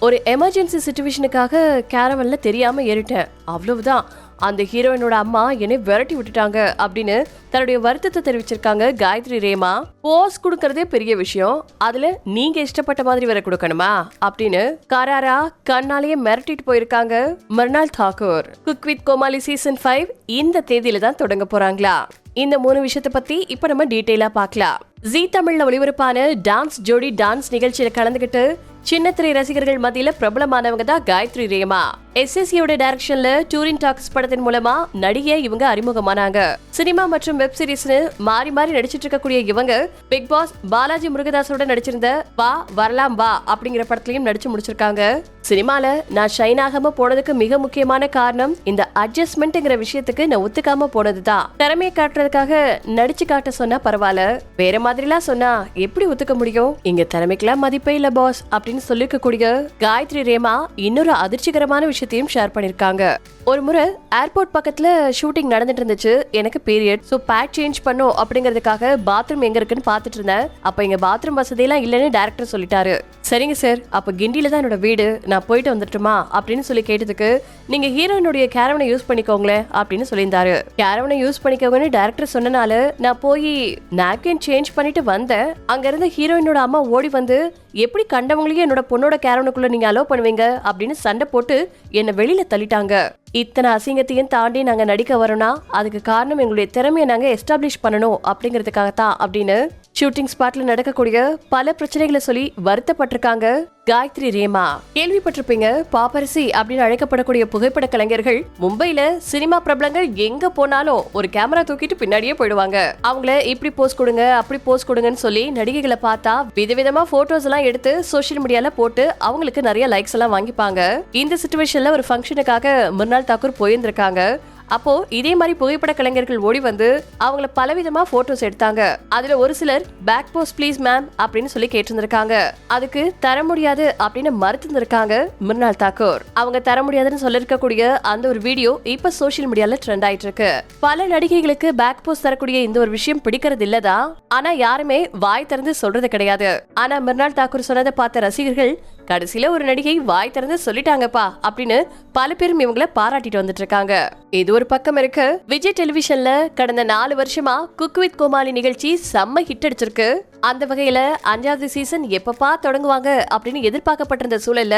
ஒரு எமர்ஜென்சி சுச்சுவேஷனுக்காக கேரவனில் தெரியாமல் ஏறிட்டேன். அவ்வளவுதான். அந்த ஹீரோயினோட அம்மா என்னை விரட்டி விட்டுட்டாங்க அப்படின்னு தன்னுடைய வருத்தத்தை தெரிவிச்சிருக்காங்க காயத்ரி ரேமா. போஸ் கொடுக்கறதே பெரிய விஷயம். அதுல நீங்க இஷ்டப்பட்ட மாதிரி வேற கொடுக்கணுமா? அப்படின்னு கராரா கண்ணாலேயே மிரட்டிட்டு போயிருக்காங்க Mrunal Thakur cook with Komali season five இந்த தேதியில தான் தொடங்க போறாங்களா? இந்த மூணு விஷயத்தை பத்தி இப்ப நம்ம டீட்டெயிலா பார்க்கலாம். ஜீ தமிழ்ல ஒளிபரப்பான டான்ஸ் ஜோடி டான்ஸ் நிகழ்ச்சியில கலந்துகிட்டு சின்னத்திரை ரசிகர்கள் மத்தியில பிரபலமானவங்க தான் காயத்ரி ரேமா. எஸ்எஸ்சியோட டைரக்ஷன்ல டூரின் டாக்ஸ் படத்தின் மூலமா நடிகை இவங்க அறிமுகமானாங்க. சினிமா மற்றும் வெப் சீரிஸ்னு மாறி மாறி நடிச்சிட்டு இருக்கக்கூடிய இவங்க பிக் பாஸ் பாலாஜி முருகதாஸோட நடிச்சிருந்த வா வரலாம் வா அப்படிங்கிற படத்துலயும் நடிச்சு முடிச்சிருக்காங்க. சினிமால நான் ஷைன் ஆகாம போனதுக்கு மிக முக்கியமான காரணம் இந்த அட்ஜஸ்ட்மெண்ட்ங்கிற விஷயத்துக்கு நான் ஒத்துக்காம போனதுதான் திறமையை காட்டுறதுக்காக நடிச்சு காட்ட சொன்னா பரவாயில்ல. வேற மாதிரிலாம் சொன்னா எப்படி ஒத்துக்க முடியும்? இங்க திறமைக்கெல்லாம் மதிப்பே இல்ல பாஸ் அப்படின்னு சொல்லிருக்கக்கூடிய காயத்ரி ரேமா இன்னொரு அதிர்ச்சிகரமான விஷயத்தையும் ஷேர் பண்ணிருக்காங்க. ஒரு முறை ஏர்போர்ட் பக்கத்துல ஷூட்டிங் நடந்துட்டு இருந்துச்சு. எனக்கு பீரியட் சோ பேட் சேஞ்ச் பண்ணும் அப்படிங்கறதுக்காக பாத்ரூம் எங்க இருக்குன்னு பாத்துட்டு இருந்தேன். அப்ப இங்க பாத்ரூம் வசதியெல்லாம் இல்லைன்னு டேரக்டர் சொல்லிட்டாரு. சரிங்க சார் அப்ப கிண்டியில தான் என்னோட வீடு. நான் போயிட்டு வந்துட்டுமா அப்படின்னு சொல்லி கேட்டதுக்கு நீங்க ஹீரோயினுடைய கேரவனை யூஸ் பண்ணிக்கோங்களேன் அப்படின்னு சொல்லியிருந்தாரு. கேரவனை யூஸ் பண்ணிக்கோங்கன்னு டேரக்டர் சொன்னனால நான் போய் நாப்கின் சேஞ்ச் பண்ணிட்டு வந்தேன். அங்க இருந்த ஹீரோயினோட அம்மா ஓடி வந்து எப்படி கண்டவங்களையும் என்னோட பொண்ணோட கேரவனுக்குள்ள நீங்க அலோ பண்ணுவீங்க அப்படின்னு சண்டை போட்டு என்னை வெளியில தள்ளிட்டாங்க. இத்தனை அசிங்கத்தையும் தாண்டி நாங்க நடிக்க வரோம்னா அதுக்கு காரணம் எங்களுடைய திறமையை நாங்க எஸ்டாப்ளிஷ் பண்ணணும் அப்படிங்கிறதுக்காகத்தான் அப்படின்னு ஷூட்டிங் ஸ்பாட்ல நடக்கக்கூடிய பல பிரச்சனைகளை சொல்லி வருத்தப்பட்டிருக்காங்க காயத்ரி ரேமா. கேள்விப்பட்டிருப்பீங்க பாப்பரசி அப்படின்னு அழைக்கப்படக்கூடிய புகைப்பட கலைஞர்கள் மும்பைல சினிமா பிரபலங்கள் எங்க போனாலும் ஒரு கேமரா தூக்கிட்டு பின்னாடியே போயிடுவாங்க. அவங்கள இப்படி போஸ் கொடுங்க அப்படி போஸ் கொடுங்கன்னு சொல்லி நடிகைகளை பார்த்தா விதவிதமா போட்டோஸ் எல்லாம் எடுத்து சோஷியல் மீடியால போட்டு அவங்களுக்கு நிறைய லைக்ஸ் எல்லாம் வாங்கிப்பாங்க. இந்த சுச்சுவேஷன்ல ஒரு ஃபங்க்ஷனுக்காக மிர்னால் தாக்கூர் போயிருந்திருக்காங்க. அப்போ இதே மாதிரி புகைப்பட கலைஞர்கள் ஓடி வந்து அவங்கள பலவிதமா போட்டோஸ் எடுத்தாங்க. அதுல ஒரு சிலர் பேக் போஸ் ப்ளீஸ் மேம் அப்படின்னு சொல்லி கேட்டிருந்திருக்காங்க. அதுக்கு தர முடியாது அப்படின்னு மறுத்திருந்திருக்காங்க மிர்னால் தாக்கூர். அவங்க தர முடியாதுன்னு சொல்லிருக்கக்கூடிய அந்த ஒரு வீடியோ இப்ப சோஷியல் மீடியால ட்ரெண்ட் ஆயிட்டு இருக்கு பல நடிகைகளுக்கு பேக் போஸ் தரக்கூடிய இந்த ஒரு விஷயம் பிடிக்கிறது இல்லதான் ஆனா யாருமே வாய் திறந்து சொல்றது கிடையாது. ஆனா மிர்னால் தாக்கூர் சொன்னதை பார்த்த ரசிகர்கள் கடைசியில ஒரு நடிகை வாய் திறந்து சொல்லிட்டாங்கப்பா அப்படின்னு பல பேரும் இவங்களை பாராட்டிட்டு வந்துட்டு இருக்காங்க இது ஒரு பக்கம் இருக்கு. விஜய் டெலிவிஷன்ல கடந்த நாலு வருஷமா குக் வித் கோமாளி நிகழ்ச்சி செம்ம ஹிட் அடிச்சிருக்கு. அந்த வகையில அஞ்சாவது சீசன் எப்பப்பா தொடங்குவாங்க அப்படின்னு எதிர்பார்க்கப்பட்டிருந்த சூழல்ல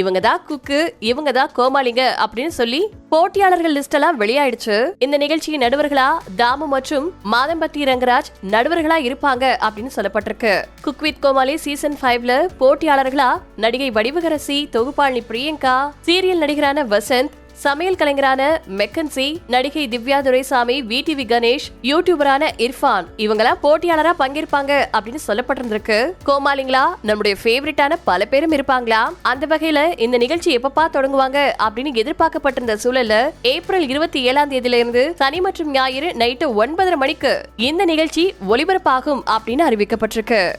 இவங்க தான் குக்கு இவங்க தான் கோமாளிங்க அப்படின்னு சொல்லி போட்டியாளர்கள் லிஸ்ட் எல்லாம் வெளியாயிடுச்சு. இந்த நிகழ்ச்சியின் நடுவர்களா தாமு மற்றும் மாதம்பட்டி ரங்கராஜ் நடுவர்களா இருப்பாங்க அப்படின்னு சொல்லப்பட்டிருக்கு. குக் வித் கோமாளி சீசன் ஃபைவ்ல போட்டியாளர்களா நடிகை வடிவகரசி தொகுப்பாளினி பிரியங்கா சீரியல் நடிகரான வசந்த் சமையல் கலைஞரான மெக்கன்சி நடிகை திவ்யா துரைசாமி விடிவி கணேஷ் யூடியூபரான இர்ஃபான். இவங்கெல்லாம் போட்டியாளரா பங்கேற்பாங்க அப்படின்னு சொல்லப்பட்டிருந்திருக்கு. கோமாளிங்களா? நம்முடைய ஃபேவரட்டான பல பேரும் இருப்பாங்களா? அந்த வகையில இந்த நிகழ்ச்சி எப்பப்பா தொடங்குவாங்க அப்படின்னு எதிர்பார்க்கப்பட்டிருந்த சூழல்ல ஏப்ரல் இருபத்தி ஏழாம் தேதியில இருந்து சனி மற்றும் ஞாயிறு நைட்டு ஒன்பதரை மணிக்கு இந்த நிகழ்ச்சி ஒளிபரப்பாகும் அப்படின்னு அறிவிக்கப்பட்டிருக்கு.